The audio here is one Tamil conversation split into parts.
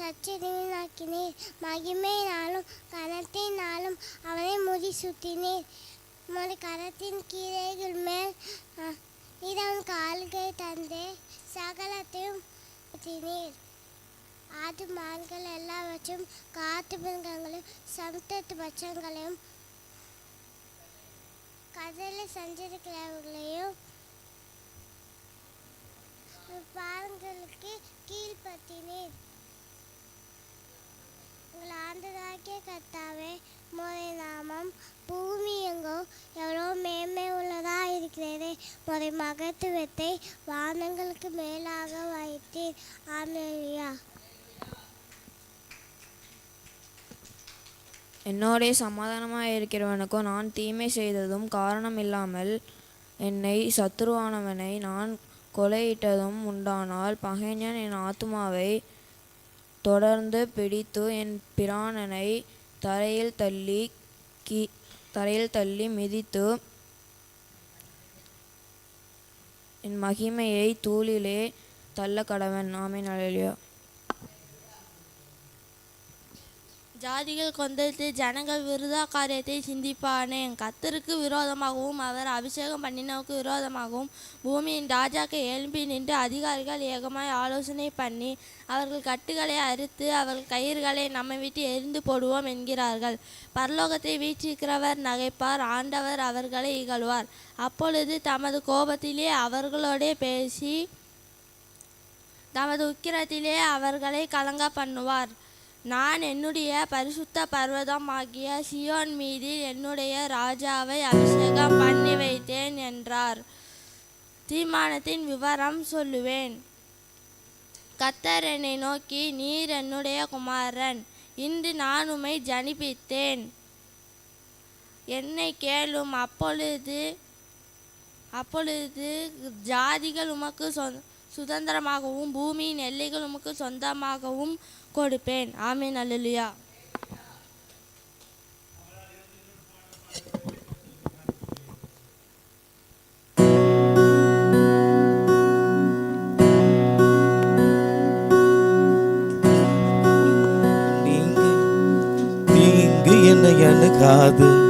சச்சினாக்கினீர் மகிமையினாலும் கனத்தினாலும் அவனை முடி சுத்தினீர் உமது கரத்தின் கீரைகள் மேல் நீர் அவன் கால்கை தந்தே சகலத்தையும் சுத்தினீர் ஆடு மான்கள் எல்லாவற்றும் காட்டு மிருகங்களையும் சமுத்திரத்து பட்சங்களையும் கடலில் சஞ்சரிக்கிறவர்களையும் கர்த்தாவே முறை நாமம் பூமி எங்கோ எவ்வளோ மேன்மை உள்ளதாக இருக்கிறதே. முறை மகத்துவத்தை வானங்களுக்கு மேலாக வைத்தீர். ஆமேலியா. என்னோடே சமாதானமாக இருக்கிறவனுக்கும் நான் தீமை செய்ததும் காரணம் இல்லாமல் என்னை சத்துருவானவனை நான் கொலையிட்டதும் உண்டானால் பகைஞன் என் ஆத்துமாவை தொடர்ந்து பிடித்து என் பிராணனை தரையில் தள்ளி கி தரையில் தள்ளி மிதித்து என் மகிமையை தூளிலே தள்ள கடவன் ஆமென். அழலியா ஜாதிகள் கொந்தளித்து ஜனங்கள் விருதா காரியத்தை சிந்திப்பானேன் கத்தருக்கு விரோதமாகவும் அவர் அபிஷேகம் பண்ணினவுக்கு விரோதமாகவும் பூமியின் ராஜாக்கு எழும்பி நின்று அதிகாரிகள் ஏகமாய் ஆலோசனை பண்ணி அவர்கள் கட்டுகளை அறுத்து அவர்கள் கயிறுகளை நம்மை விட்டு எரிந்து போடுவோம் என்கிறார்கள். பரலோகத்தை வீற்றிருக்கிறவர் நகைப்பார் ஆண்டவர் அவர்களை இகழ்வார். அப்பொழுது தமது கோபத்திலே அவர்களோடே பேசி தமது உக்கிரத்திலே அவர்களை கலங்க பண்ணுவார். நான் என்னுடைய பரிசுத்த பர்வதமாகிய சியோன் மீதில் என்னுடைய ராஜாவை அபிஷேகம் பண்ணி வைத்தேன் என்றார். தீர்மானத்தின் விவரம் சொல்லுவேன். கத்தர் என்னை நோக்கி நீர் என்னுடைய குமாரன் இன்று நான் உம்மை ஜனிப்பித்தேன். என்னை கேளும் அப்பொழுது அப்பொழுது ஜாதிகள் உமக்கு சொந்த சுதந்திரமாகவும் பூமியின் எல்லைகள் உமக்கு சொந்தமாகவும் கொடுப்பேன். ஆமென். அல்லுலியா. என்னை அணுகாது.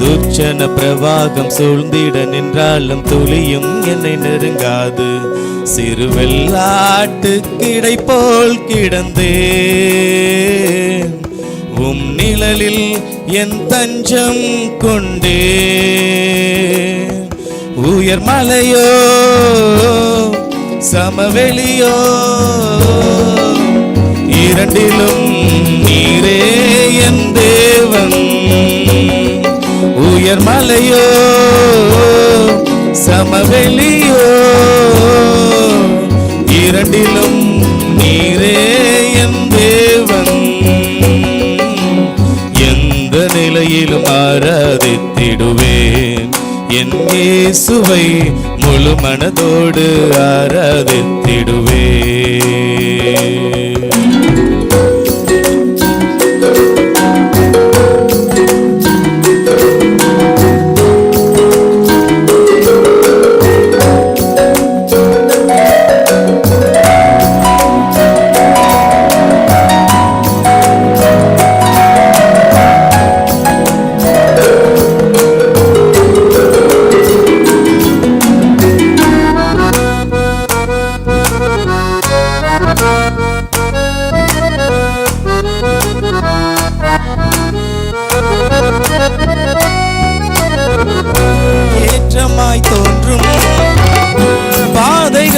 துர்ச்சன பிரவாகம் சூழ்ந்திட நின்றாலும் துளியும் என்னை நெருங்காது. சிறுவெல்லாட்டு கிடை போல் கிடந்தேன். உம் நிழலில் என் தஞ்சம் கொண்டே உயர் மலையோ சமவெளியோ இரண்டிலும் நீரே என் தேவன். உயர் மலையோ சமவெளியோ இரண்டிலும் நீரே என் தேவன். எந்த நிலையிலும் ஆராதித்திடுவேன். என் இயேசுவை முழு மனதோடு ஆராதித்திடுவேன்.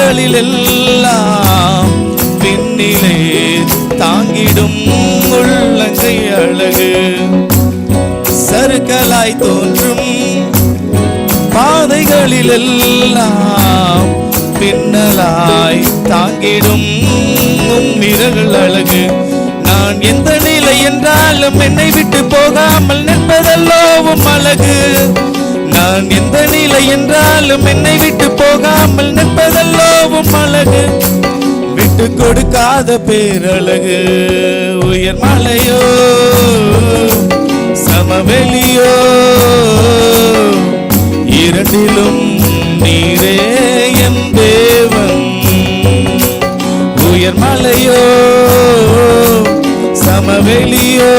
பாதைகளில் எல்லாம் பின்னிலே தாங்கிடும் உள்ளங்கை அழகு. சருக்கலாய் தோன்றும் பாதைகளில் எல்லாம் பின்னலாய் தாங்கிடும் விரல் அழகு. நான் எந்த நிலை என்றாலும் என்னை விட்டு போகாமல் நான் எந்த நிலை என்றாலும் என்னை விட்டு போகாமல் நிற்பதல்லோவும் அழகு. விட்டு கொடுக்காத பேரழகு. உயர் மலையோ சமவெளியோ இரண்டிலும் நீரே என் தேவன். உயர் மலையோ சமவெளியோ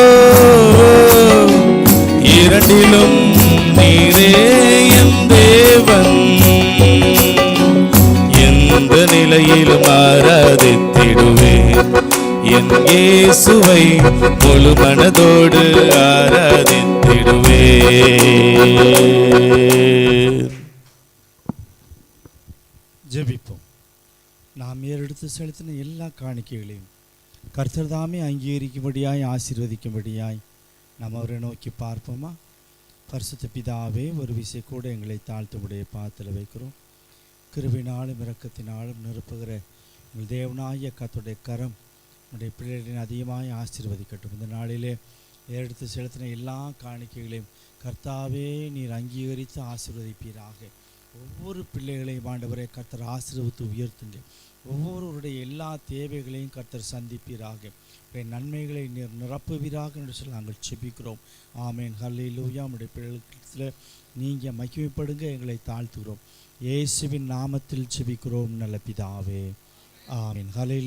இரண்டிலும் எந்த நிலையிலும் ஆராதித்திடுவேன் என் இயேசுவை முழு மனதோடு ஆராதித்திடுவே ஜெபிப்போம். நாம் ஏறெடுத்து செலுத்தின எல்லா காணிக்கைகளையும் கர்த்தர் தாமே அங்கீகரிக்கும்படியாய் ஆசீர்வதிக்கும்படியாய் நாம் அவரை நோக்கி பார்ப்போமா? பரிசுத்த பிதாவே ஒரு விசை கூட எங்களை தாழ்த்துமுடைய பாத்தில் வைக்கிறோம். கிருபினாலும் இரக்கத்தினாலும் நிரப்புகிற உங்கள் தேவனாய கத்துடைய கரம் உடைய பிள்ளைகளின் அதிகமாக ஆசீர்வதிக்கட்டும். இந்த நாளிலே ஏறெடுத்து செலுத்தின எல்லா காணிக்கைகளையும் கர்த்தாவே நீர் அங்கீகரித்து ஆசீர்வதிப்பீராக. ஒவ்வொரு பிள்ளைகளையும் ஆண்டவரை கர்த்தர் ஆசீர்வத்து உயர்த்துங்க. ஒவ்வொருவருடைய எல்லா தேவைகளையும் கர்த்தர் சந்திப்பீராக. நன்மைகளை நீர் நிரப்புவீராக என்று சொல்லி நாங்கள் செபிக்கிறோம் ஆமேன். ஹல்லேலூயா உடைய பிள்ளைகளிடத்தில் நீங்கள் மகிமைப்படுங்க எங்களை தாழ்த்துகிறோம். இயேசுவின் நாமத்தில் செபிக்கிறோம் நல்ல பிதாவே. ஆமீன். ஹலையிலு